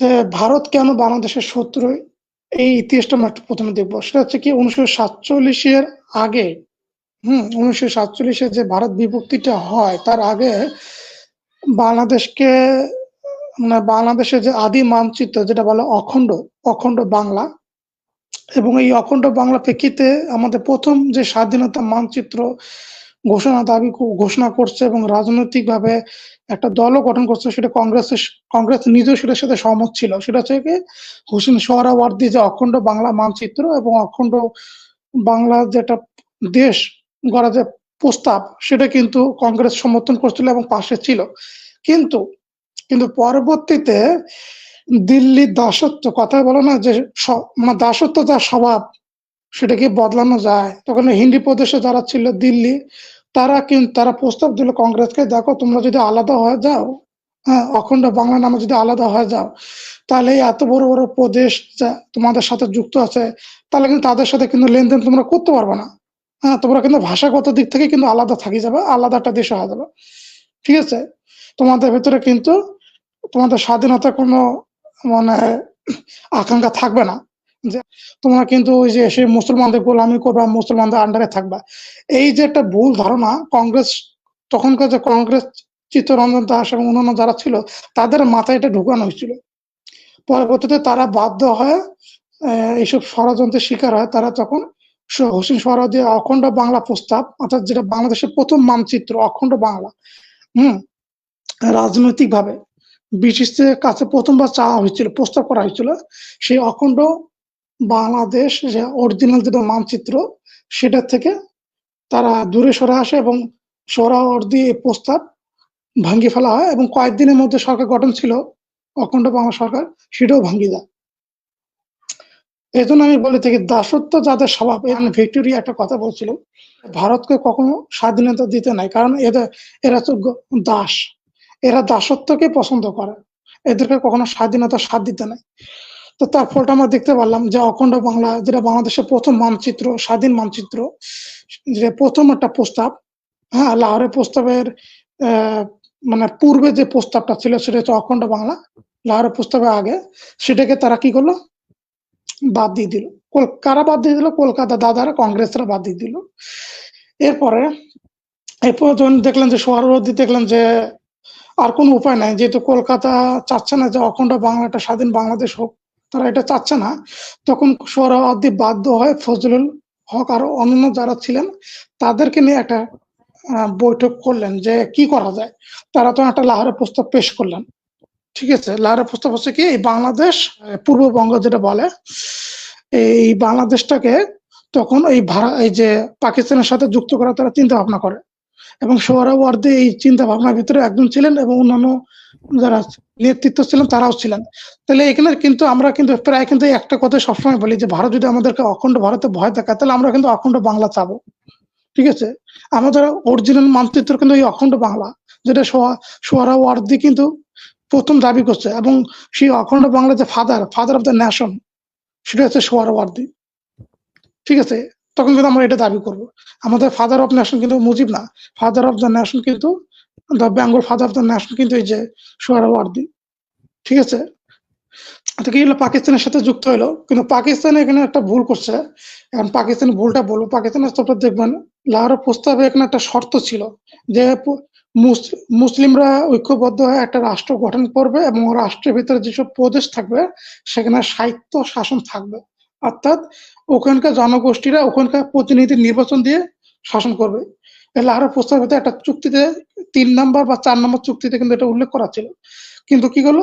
যে ভারত কেন বাংলাদেশের শত্রু? এই ইতিহাসটা আমরা একটু প্রথমে দেখব। সেটা হচ্ছে কি, উনিশশো সাতচল্লিশের আগে, হম, উনিশশো সাতচল্লিশে যে ভারত বিভক্তিটা হয়, তার আগে বাংলাদেশকে মানে বাংলাদেশের যে আদি মানচিত্র, যেটা বলে অখণ্ড অখণ্ড বাংলা, এবং এই অখণ্ড বাংলা প্রেক্ষিতে আমাদের প্রথম যে স্বাধীনতা মানচিত্র ঘোষণা দাবি ঘোষণা করছে এবং রাজনৈতিকভাবে একটা দলও গঠন করছে, সেটা কংগ্রেসের কংগ্রেস নিজেও সেটার সাথে সহমত ছিল। সেটা হচ্ছে কি, হোসেন সোহরাওয়ার্দী যে অখণ্ড বাংলা মানচিত্র এবং অখণ্ড বাংলা যেটা দেশ গড়া যে প্রস্তাব, সেটা কিন্তু কংগ্রেস সমর্থন করছিল এবং পাশে ছিল। কিন্তু কিন্তু পরবর্তীতে দিল্লির দাসত্ব কথা বলো না যে মানে দাসত্ব যার স্বভাব সেটাকে বদলানো যায়? তখন হিন্দি প্রদেশে যারা ছিল দিল্লি তারা কিন্তু তারা প্রস্তাব দিল কংগ্রেসকে, দেখো তোমরা যদি আলাদা হয়ে যাও হ্যাঁ অখণ্ড বাংলা নামে যদি আলাদা হয়ে যাও, তাহলে এত বড় বড় প্রদেশ তোমাদের সাথে যুক্ত আছে, তাহলে কিন্তু তাদের সাথে কিন্তু লেনদেন তোমরা করতে পারবে না। হ্যাঁ তোমরা কিন্তু ভাষাগত দিক থেকে কিন্তু আলাদা থাকি যাবে আলাদা একটা দেশ হয়ে যাবে। ঠিক আছে? তোমাদের ভেতরে কিন্তু তোমাদের স্বাধীনতা কোনো মানে আকাঙ্ক্ষা থাকবে না। যে তোমরা কিন্তু ওই যে সে মুসলমানদের গোলামি করবা মুসলমানদের আন্ডারে থাকবা। এই যে একটা ভুল ধারণা, কংগ্রেস, তখনকার যে কংগ্রেস চিত্তরঞ্জন দাস এবং অন্যান্য যারা ছিল, তাদের মাথায় এটা ঢুকানো হয়েছিল। পরবর্তীতে তারা বাধ্য হয় এইসব ষড়যন্ত্রের শিকার হয়। তারা তখন হোসেন সোহরাওয়ার্দী অখণ্ড বাংলা প্রস্তাব, অর্থাৎ যেটা বাংলাদেশের প্রথম মানচিত্র, অখণ্ড বাংলা, হম রাজনৈতিক ভাবে ব্রিটিশদের কাছে প্রথমবার চাওয়া হয়েছিল, প্রস্তাব করা হয়েছিল, সেই অখণ্ড বাংলাদেশ যে অরিজিনাল যেটা মানচিত্র, সেটা থেকে তারা দূরে সরে আসে এবং সোহরাওয়ার্দী এই প্রস্তাব ভাঙ্গি ফেলা হয় এবং কয়েকদিনের মধ্যে সরকার গঠন ছিল, অখণ্ড বাংলা সরকার, সেটাও ভাঙ্গি যায় এই জন্য আমি বলে থাকি, দাসত্ব যাদের স্বভাব, এখানে ভিক্টোরিয়া একটা কথা বলছিল ভারতকে কখনো স্বাধীনতা দিতে নাই, কারণ এদের, এরা তো দাস। এরা দাসত্বকে পছন্দ করে, এদেরকে কখনো স্বাধীনতা স্বাদ দিতে নাই। তো তার ফলটা আমরা দেখতে পারলাম যে অখণ্ড বাংলা, যেটা বাংলাদেশের প্রথম মানচিত্র, স্বাধীন মানচিত্র, যে প্রথম একটা প্রস্তাব হ্যাঁ লাহোরের প্রস্তাবের মানে পূর্বে যে প্রস্তাবটা ছিল সেটা হচ্ছে অখণ্ড বাংলা, লাহোরের প্রস্তাবের আগে, সেটাকে তারা কি করল? বাদ দিয়ে দিল। কারা বাদ দিয়ে দিল? কলকাতা দাদারা, কংগ্রেসরা বাদ দিয়ে দিল। এরপরে, এরপর যখন দেখলেন যে সোহরাওয়ার্দী দেখলেন যে আর কোনো উপায় নাই, যেহেতু কলকাতা চাচ্ছে না যে অখণ্ড বাংলাটা স্বাধীন বাংলাদেশ হোক তারা এটা চাচ্ছে না। তখন সোহরাওয়ার্দী বাধ্য হয় ফজলুল হক আর অন্যান্য যারা ছিলেন, তাদেরকে নিয়ে একটা বৈঠক করলেন যে কি করা যায়। তারা তো একটা লাহোরের প্রস্তাব পেশ করলেন। ঠিক আছে? লাহোরের প্রস্তাব হচ্ছে কি, এই বাংলাদেশ পূর্ববঙ্গ যেটা বলে, এই বাংলাদেশটাকে তখন এই ভাড়া এই যে পাকিস্তানের সাথে যুক্ত করা তারা চিন্তা ভাবনা করে। এবং সোহরাওয়ার্দী এই চিন্তা ভাবনার ভিতরে একজন ছিলেন এবং অন্যান্য যারা নেতৃত্ব ছিলেন তারাও ছিলেন। তাহলে এখানে কিন্তু আমরা কিন্তু প্রায় কিন্তু একটা কথা সবসময় বলি যে, ভারত যদি আমাদেরকে অখণ্ড ভারতে ভয় দেখায়, তাহলে আমরা কিন্তু অখণ্ড বাংলা চাবো। ঠিক আছে? আমাদের অরিজিনাল মানচিত্র কিন্তু এই অখণ্ড বাংলা, যেটা সোহরাওয়ার্দী কিন্তু প্রথম দাবি করছে এবং সেই অখণ্ড বাংলা যে father father of the nation সেটা হচ্ছে সোহরাওয়ার্দী ঠিক আছে? তখন কিন্তু আমরা এটা দাবি করব। আমাদের ফাদার অফ নেশন কিন্তু মুজিব না। ফাদার অফ দ্য নেশন কিন্তু the Bengal father of the nation কিন্তু এই যে সোহরাওয়ার্দী ঠিক আছে? তো কি হলো? পাকিস্তানের সাথে যুক্ত হলো। কিন্তু পাকিস্তান এখানে একটা ভুল করছে। এখন পাকিস্তান ভুলটা বলব পাকিস্তানের তো দেখবেন, লাহোরের প্রস্তাবে এখানে একটা শর্ত ছিল যে মুসলিমরা ঐক্যবদ্ধ হয়ে একটা রাষ্ট্র গঠন করবে এবং রাষ্ট্রের ভিতরে যেসব প্রদেশ থাকবে, সেখানে সাহিত্য শাসন থাকবে। অর্থাৎ ওখানকার জনগোষ্ঠীরা ওখানকার প্রতিনিধি নির্বাচন দিয়ে শাসন করবে। লাহোরের প্রস্তাবিত একটা চুক্তিতে, তিন নম্বর বা চার নম্বর চুক্তিতে কিন্তু এটা উল্লেখ করা ছিল। কিন্তু কি করল?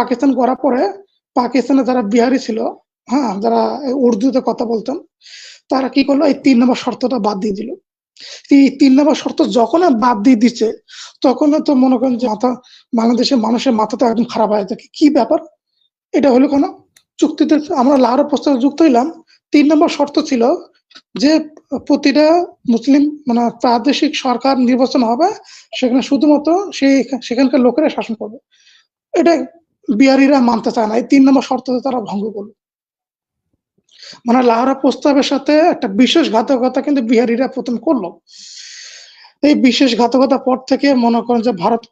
পাকিস্তান করার পরে পাকিস্তানে যারা বিহারি ছিল হ্যাঁ যারা উর্দুতে কথা বলতেন, তারা কি করল? এই তিন নম্বর শর্তটা বাদ দিয়ে দিল। এই তিন নম্বর শর্ত যখন বাদ দিয়ে দিচ্ছে তখন তো মনে করেন যে মাথা, বাংলাদেশের মানুষের মাথা তো একদম খারাপ হয়ে থাকে। কি ব্যাপার? এটা হলো কেন? চুক্তিতে আমরা লাহোরের প্রস্তাবে যুক্ত হইলাম। তিন নম্বর শর্ত ছিল যে প্রতিটা মুসলিম মানে প্রাদেশিক সরকার নির্বাচন হবে, সেখানে শুধুমাত্র সেই সেখানকার লোকেরা শাসন করবে। এটা বিহারিরা মানতে চায় না। এই তিন নম্বর শর্ত তারা ভঙ্গ করল মানে লাহোরা প্রস্তাবের সাথে একটা বিশেষ ঘাতকতা কিন্তু বিহারিরা প্রথম করল। এই বিশেষ ঘাতকতা পর থেকে মনে করেন যে ভারত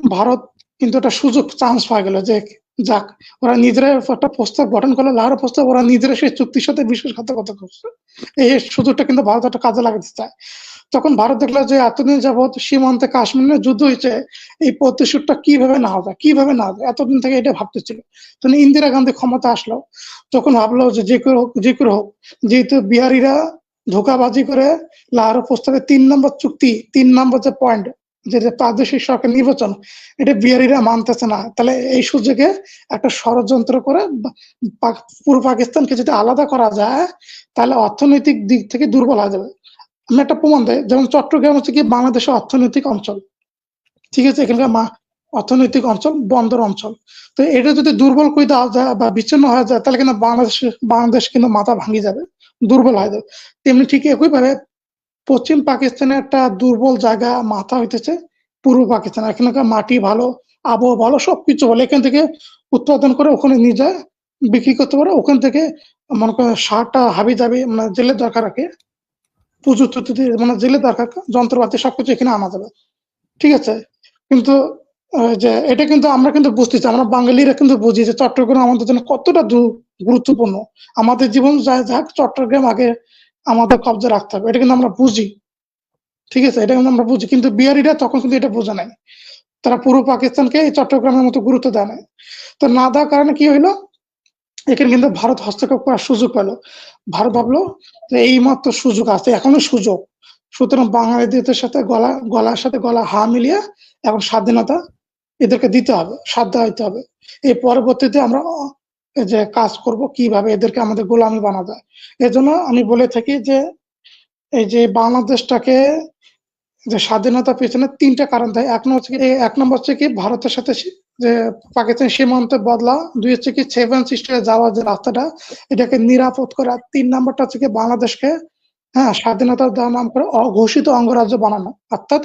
ভারত কিন্তু একটা সুযোগ, চান্স পাওয়া গেল যে যাক, ওরা নিজেরা একটা প্রস্তাব গঠন করল লাহোর প্রস্তাব, ওরা নিজেরা সেই চুক্তির সাথে বিশ্বাসঘাতকতা করছে। এই সুযোগটা কিন্তু ভারত একটা কাজে লাগাতে চায়। তখন ভারত দেখল যে, এতদিন যাবৎ সীমান্তে কাশ্মীরে যুদ্ধ হয়েছে, এই প্রতিশোধটা কীভাবে না হবে কীভাবে না হবে এতদিন থেকে এটা ভাবতেছিল। তখন ইন্দিরা গান্ধী ক্ষমতা আসলো, তখন ভাবলো যে যে করে হোক, যে করে হোক, যেহেতু বিহারিরা ধোকাবাজি করে লাহোর প্রস্তাবে তিন নম্বর চুক্তি, তিন নম্বর যে পয়েন্ট যে যে প্রাদেশিক সরকার নির্বাচন, এটা বিহারিরা মানতেছে না। তাহলে এই সুযোগে একটা ষড়যন্ত্র করে পূর্ব পাকিস্তানকে যদি আলাদা করা যায়, তাহলে অর্থনৈতিক দিক থেকে দুর্বল হয়ে যাবে। আমি একটা প্রমাণ দেয় যেমন চট্টগ্রাম হচ্ছে কি বাংলাদেশের অর্থনৈতিক অঞ্চল। ঠিক আছে, এখানকার মা- অর্থনৈতিক অঞ্চল, বন্দর অঞ্চল। তো এটা যদি দুর্বল করে দেওয়া যায় বা বিচ্ছিন্ন হয়ে যায়, তাহলে কিন্তু বাংলাদেশ বাংলাদেশ কিন্তু মাথা ভাঙি যাবে, দুর্বল হয়ে যাবে। তেমনি ঠিক একইভাবে পশ্চিম পাকিস্তানের একটা দুর্বল জায়গা মাথা হইতেছে, পূর্ব পাকিস্তান। এখানকার মাটি ভালো, আবহাওয়া ভালো, সবকিছু ভালো। এখান থেকে উৎপাদন করে ওখানে নিয়ে যায়, বিক্রি করতে পারে। ওখান থেকে মনে করেন সারটা হাবি যাবি মানে জেলের দরকার রাখে পুজো টুজো মানে জেলের দরকার, যন্ত্রপাতি সবকিছু এখানে আনা যাবে। ঠিক আছে? কিন্তু যে এটা কিন্তু আমরা কিন্তু বুঝতেছি, আমরা বাঙালিরা কিন্তু বুঝি যে চট্টগ্রাম আমাদের জন্য কতটা গুরুত্বপূর্ণ। আমাদের জীবন যা যাক, চট্টগ্রাম আগে আমাদের কবজা রাখতে হবে। এটা কিন্তু আমরা বুঝি। ঠিক আছে? এটা কিন্তু আমরা বুঝি। কিন্তু বিহারিরা তখন কিন্তু এটা বোঝে নাই। তারা পুরো পাকিস্তানকে এই চট্টগ্রামের মতো গুরুত্ব দেয় নাই। তো না দেওয়ার কারণে কি হইল? এখানে কিন্তু ভারত হস্তক্ষেপ করার সুযোগ পেল। ভারত ভাবলো এই মাত্র সুযোগ আছে, এখনও সুযোগ। সুতরাং বাঙালিদের সাথে গলা, গলার সাথে গলা হা মিলিয়ে এখন স্বাধীনতা এদেরকে দিতে হবে, সাধ্য হইতে হবে। এই পরবর্তীতে আমরা যে কাজ করব কীভাবে এদেরকে আমাদের গোলামি বানা যায় এজন্য আমি বলে থাকি যে, এই যে বাংলাদেশটাকে যে স্বাধীনতা পেছনে তিনটা কারণ থাকে। এক নম্বর এক নম্বর হচ্ছে কি, ভারতের সাথে যে পাকিস্তান সীমান্তে বদলা। দুই হচ্ছে কি, সেভেন সিস্টারে যাওয়ার যে রাস্তাটা, এটাকে নিরাপদ করা। তিন নম্বরটা হচ্ছে কি, বাংলাদেশকে হ্যাঁ স্বাধীনতা দেওয়ার নাম করে অঘোষিত অঙ্গরাজ্য বানানো। অর্থাৎ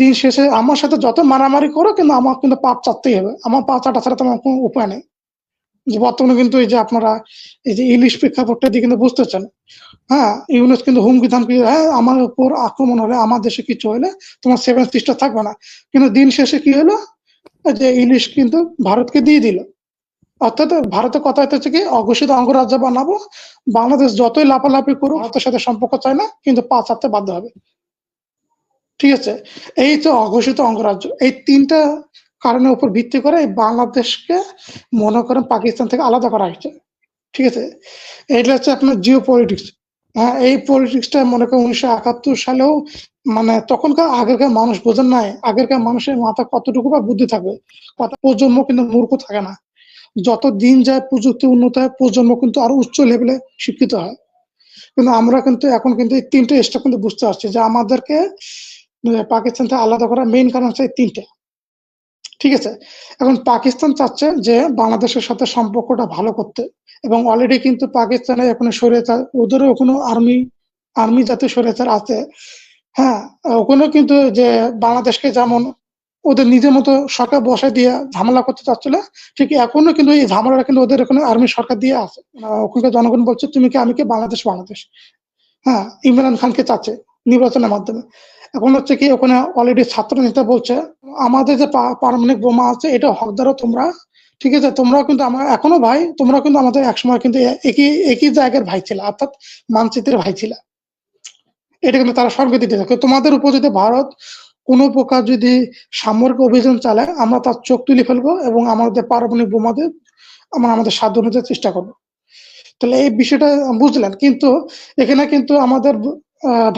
দিন শেষে আমার সাথে যত মারামারি করো, কিন্তু আমার কিন্তু পাপ চাটতেই হবে। আমার পা চাটা ছাড়া তো আমার কোনো উপায় নেই। যে বর্তমানে কিন্তু এই যে আপনারা এই যে ইলিশ প্রেক্ষাপটটা দিয়ে কিন্তু বুঝতেছেন। হ্যাঁ ইউনুস কিন্তু হুমকি ধামকি হ্যাঁ আমার উপর আক্রমণ হলে, আমার দেশে কিছু হলে তোমার সেভেন সিস্টার থাকবে না। কিন্তু দিন শেষে কি হলো? যে ইলিশ কিন্তু ভারতকে দিয়ে দিল। অর্থাৎ ভারতের কথা হচ্ছে কি, অঘোষিত অঙ্গরাজ্য বানাবো, বাংলাদেশ যতই লাফালাফি করুক, ভারতের সাথে সম্পর্ক চায় না, কিন্তু পা চাপতে বাধ্য হবে। ঠিক আছে? এই তো অঘোষিত অঙ্গরাজ্য। এই তিনটা কারণের উপর ভিত্তি করে বাংলাদেশকে মনে করেন পাকিস্তান থেকে আলাদা করা হয়েছে। ঠিক আছে? এটা হচ্ছে আপনার জিও পলিটিক্স হ্যাঁ এই পলিটিক্সটা মনে করেন উনিশশো একাত্তর সালেও মানে তখনকার আগেরকার মানুষ বোঝেন নাই আগেরকার মানুষের মাথা কতটুকু বা বুদ্ধি থাকবে কত প্রজন্ম কিন্তু মূর্খ থাকে না। যত দিন যায় প্রযুক্তি উন্নত হয় প্রজন্ম কিন্তু আরও উচ্চ লেভেলে শিক্ষিত হয়। কিন্তু আমরা কিন্তু এখন কিন্তু এই তিনটে স্টেপ কিন্তু বুঝতে পারছি যে আমাদেরকে আহ, পাকিস্তান থেকে আলাদা করার মেইন কারণ হচ্ছে এই তিনটে। ঠিক আছে? এখন পাকিস্তান চাচ্ছে যে বাংলাদেশের সাথে সম্পর্কটা ভালো করতে এবং অলরেডি কিন্তু পাকিস্তানে এখন স্বৈরাচার ওদেরও কোনো আর্মি আর্মি জাতীয় স্বৈরাচার আছে। হ্যাঁ ওখানেও কিন্তু যে বাংলাদেশকে যেমন ওদের নিজের মতো সরকার বসায় দিয়ে ঝামেলা করতে চাচ্ছিল ঠিক এখনও কিন্তু এই ঝামেলাটা কিন্তু ওদের ওখানে আর্মি সরকার দিয়ে আছে। আহ, ওখানকার জনগণ বলছে তুমি কি আমি কি বাংলাদেশ বাংলাদেশ? হ্যাঁ ইমরান খানকে চাচ্ছে নির্বাচনের মাধ্যমে। এখন হচ্ছে কি ওখানে অলরেডি ছাত্র নেতা বলছে, আমাদের যে পারমাণবিক বোমা আছে, এটা হকদারও তোমরা, ঠিক আছে? তোমরাও কিন্তু আমার এখনও ভাই তোমরা কিন্তু আমাদের একসময় কিন্তু একই একই জায়গার ভাই ছিল, অর্থাৎ মানচিত্রের ভাই ছিল। এটা কিন্তু তারা স্বর্গ দিতে থাকে তোমাদের উপর যদি ভারত কোনো প্রকার যদি সামরিক অভিযান চালায়, আমরা তার চোখ তুলে ফেলব এবং আমাদের পারমাণবিক বোমাদের, আমরা আমাদের সাধ্য অনুযায়ী চেষ্টা করব। তাহলে এই বিষয়টা বুঝলেন, কিন্তু এখানে কিন্তু আমাদের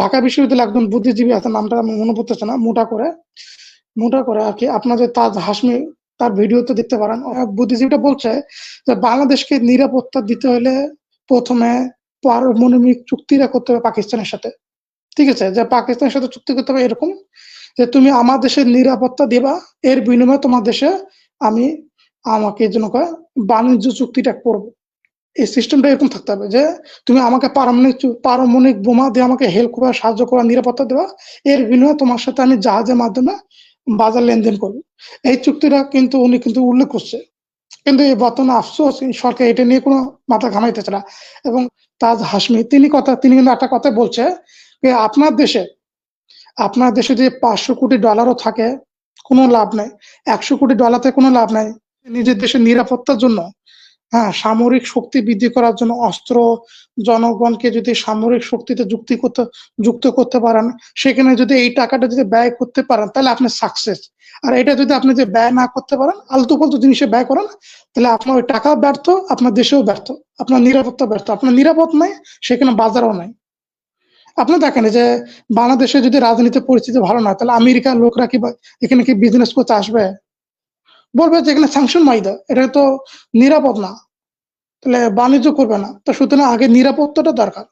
ঢাকা বিশ্ববিদ্যালয়ে একজন বুদ্ধিজীবী আছে, নামটা আমি মনে পড়তেছে না, মোটা করে। মোটা করে আর কি আপনাদের তাজ হাসমি তার ভিডিওতে দেখতে পারেন। বুদ্ধিজীবীটা বলছে যে বাংলাদেশকে নিরাপত্তা দিতে হলে প্রথমে পারমাণবিক চুক্তিটা করতে হবে পাকিস্তানের সাথে। ঠিক আছে? যে পাকিস্তানের সাথে চুক্তি করতে হবে এরকম যে তুমি আমার দেশের নিরাপত্তা দিবা, এর বিনিময়ে তোমার দেশে আমি আমাকে যেন বাণিজ্য চুক্তিটা করব। এই সিস্টেমটা এরকম থাকতে হবে যে তুমি আমাকে পারমাণবিক পারমাণবিক বোমা দিয়ে আমাকে হেল্প করা, সাহায্য করা, নিরাপত্তা দেওয়া, এর বিনিময়ে তোমার সাথে আমি জাহাজের মাধ্যমে বাজার লেনদেন করব। এই চুক্তিটা কিন্তু উনি কিন্তু উল্লেখ করছে। কিন্তু এই বর্তমানে আফসোস সরকার এটা নিয়ে কোনো মাথা ঘামাইতেছে না। এবং তাজ হাসমি তিনি কথা, তিনি কিন্তু একটা কথা বলছে যে আপনার দেশে আপনার দেশে যে পাঁচশো কোটি ডলারও থাকে, কোনো লাভ নাই। একশো কোটি ডলারতে কোনো লাভ নাই। নিজের দেশের নিরাপত্তার জন্য হ্যাঁ সামরিক শক্তি বৃদ্ধি করার জন্য অস্ত্র জনগণকে যদি সামরিক শক্তিতে যুক্তি করতে, যুক্ত করতে পারেন, সেখানে যদি এই টাকাটা যদি ব্যয় করতে পারেন, তাহলে আপনি সাকসেস আর এটা যদি আপনি যে ব্যয় না করতে পারেন, আলতু ফালতু জিনিসে ব্যয় করেন, তাহলে আপনার ওই টাকা ব্যর্থ, আপনার দেশেও ব্যর্থ, আপনার নিরাপত্তা ব্যর্থ। আপনার নিরাপদ নাই, সেখানে বাজারও নাই। আপনি দেখেন যে বাংলাদেশে যদি রাজনীতির পরিস্থিতি ভালো না তাহলে আমেরিকার লোকরা কি এখানে কি বিজনেস করতে আসবে? বলবে যে এখানে স্যাংশন মাইদা, এটা তো নিরাপদ না। তাহলে বাণিজ্য করবে না। তো সুতরাং আগে নিরাপত্তাটা দরকার।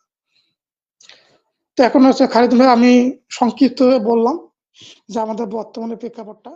তো এখন হচ্ছে খালিদ ভাই, আমি সংক্ষিপ্ত বললাম যে আমাদের বর্তমানে প্রেক্ষাপটটা।